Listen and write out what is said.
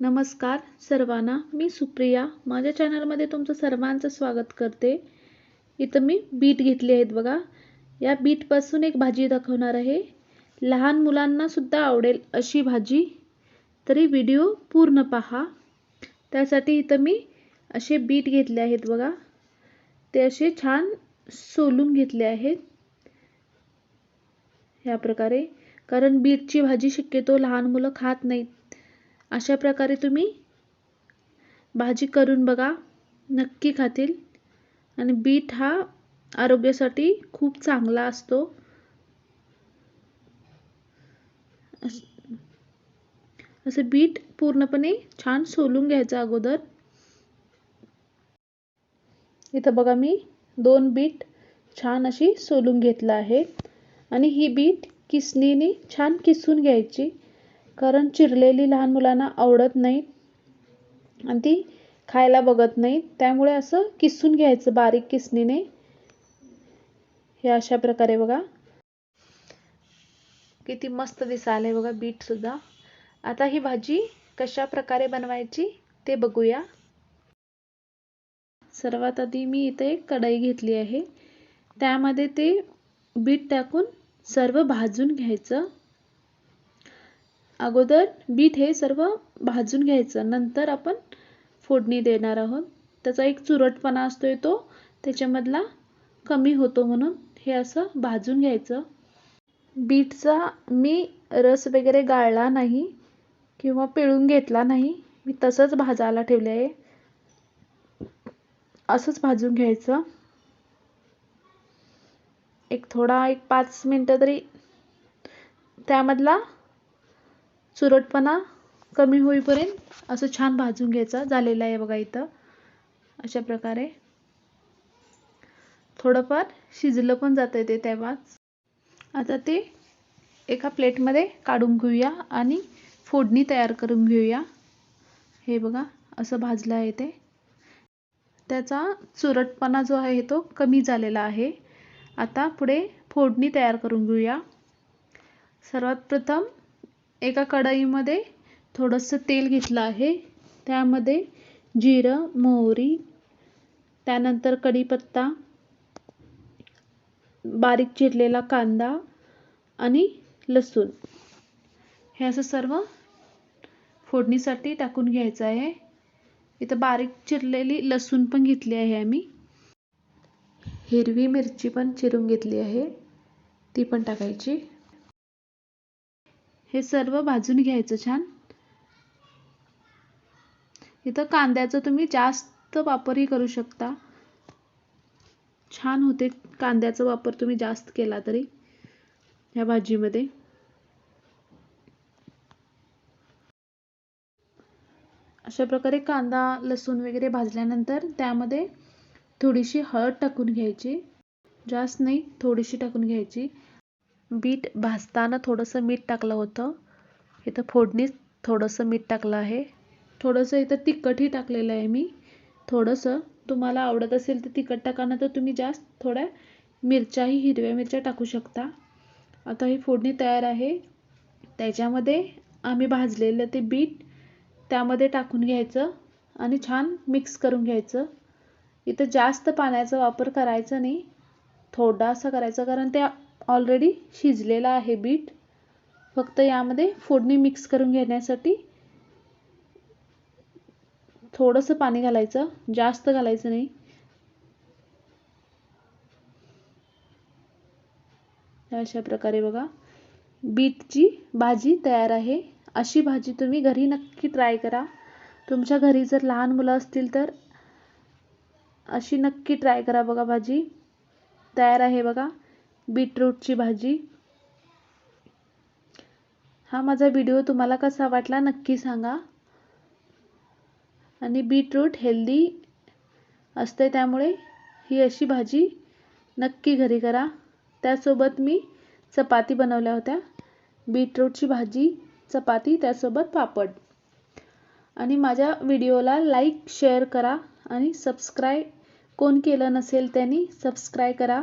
नमस्कार सर्वांना मी सुप्रिया. माझ्या चॅनलमध्ये तुमचं सर्वांचं स्वागत करते. इथं मी बीट घेतली आहेत बघा. या बीटपासून एक भाजी दाखवणार आहे. लहान मुलांनासुद्धा आवडेल अशी भाजी. तरी व्हिडिओ पूर्ण पहा. त्यासाठी इथं मी असे बीट घेतले आहेत बघा. ते असे छान सोलून घेतले आहेत. ह्या प्रकारे. कारण बीटची भाजी शक्यतो लहान मुलं खात नाहीत. अशा प्रकारे तुम्ही भाजी करून बघा नक्की खातील. आणि बीट हा आरोग्यासाठी खूप चांगला असतो. असं बीट पूर्णपणे छान सोलून घ्यायचं अगोदर. इथं बघा मी दोन बीट छान अशी सोलून घेतलं आहे. आणि ही बीट किसणीने छान किसून घ्यायची. कारण चिरलेली लहान मुलांना आवडत नाही आणि ती खायला बघत नाही. त्यामुळे असं किसून घ्यायचं बारीक किसणीने. हे अशा प्रकारे बघा. किती मस्त दिसायला बघा बीटसुद्धा आता ही भाजी कशा प्रकारे बनवायची ते बघूया. सर्वात आधी मी इथे एक कढई घेतली आहे. त्यामध्ये ते बीट टाकून सर्व भाजून घ्यायचं. अगोदर बीट हे सर्व भाजून घ्यायचं. नंतर आपण फोडणी देणार आहोत. त्याचा एक चुरटपणा असतोय तो. त्याच्यामधला कमी होतो म्हणून हे असं भाजून घ्यायचं. बीटचा मी रस वगैरे गाळला नाही किंवा पिळून घेतला नाही. मी तसंच भाजायला ठेवले आहे. असंच भाजून घ्यायचं. एक थोडा एक पाच मिनटं तरी त्यामधला चुरटपणा कमी होईपर्यंत असं छान भाजून घ्यायचं. झालेलं आहे बघा इथं. अशा प्रकारे. थोडंफार शिजलं पण जातं ते तेव्हाच. आता ते एका प्लेटमध्ये काढून घेऊया आणि फोडणी तयार करून घेऊया. हे बघा असं भाजलं आहे ते. त्याचा चुरटपणा जो आहे तो कमी झालेला आहे. आता पुढे फोडणी तयार करून घेऊया. सर्वात प्रथम एका कढईमध्ये थोडंसं तेल घेतलं आहे. त्यामध्ये जिरं मोहरी त्यानंतर कढीपत्ता बारीक चिरलेला कांदा आणि लसूण. हे असं सर्व फोडणीसाठी टाकून घ्यायचं आहे. इथं बारीक चिरलेली लसूण पण घेतली आहे आम्ही. हिरवी मिरची पण चिरून घेतली आहे. ती पण टाकायची. हे सर्व भाजून घ्यायचं छान. इथं कांद्याचा तुम्ही जास्त वापरही करू शकता. छान होते कांद्याचा वापर तुम्ही जास्त केला तरी ह्या भाजीमध्ये. अशा प्रकारे कांदा लसूण वगैरे भाजल्यानंतर त्यामध्ये थोडीशी हळद टाकून घ्यायची. जास्त नाही थोडीशी टाकून घ्यायची. बीट भाजताना थोडंसं मीठ टाकलं होतं. इथं फोडणीत थोडंसं मीठ टाकलं आहे. थोडंसं इथं तिखटही टाकलेलं आहे मी. थोडंसं तुम्हाला आवडत असेल तर तिखट टाकाना तर तुम्ही जास्त थोड्या मिरच्याही हिरव्या मिरच्या टाकू शकता. आता ही फोडणी तयार आहे. त्याच्यामध्ये आम्ही भाजलेलं ते बीट त्यामध्ये टाकून घ्यायचं आणि छान मिक्स करून घ्यायचं. इथं जास्त पाण्याचा वापर करायचा नाही. थोडासा करायचा कारण ते ऑलरेडी शिजलेला आहे बीट. फक्त यामध्ये फोडणी मिक्स करून घेण्यासाठी थोडंसं पाणी घालायचं. जास्त घालायचं नाही. अशा प्रकारे बघा. बीटची भाजी तयार आहे. अशी भाजी तुम्ही घरी नक्की ट्राय करा. तुमच्या घरी जर लहान मुलं असतील तर अशी नक्की ट्राय करा बघा भाजी. तयार आहे बघा. बीटरूटची भाजी. हा माझा व्हिडिओ तुम्हाला कसा वाटला नक्की सांगा. आणि बीटरूट हेल्दी असते त्यामुळे ही अशी भाजी नक्की घरी करा. त्यासोबत मी चपाती बनवल्या होत्या. बीटरूटची भाजी चपाती त्यासोबत पापड. आणि माझ्या व्हिडिओला लाईक शेअर करा. आणि सबस्क्राईब कोण केलं नसेल त्यांनी सबस्क्राईब करा.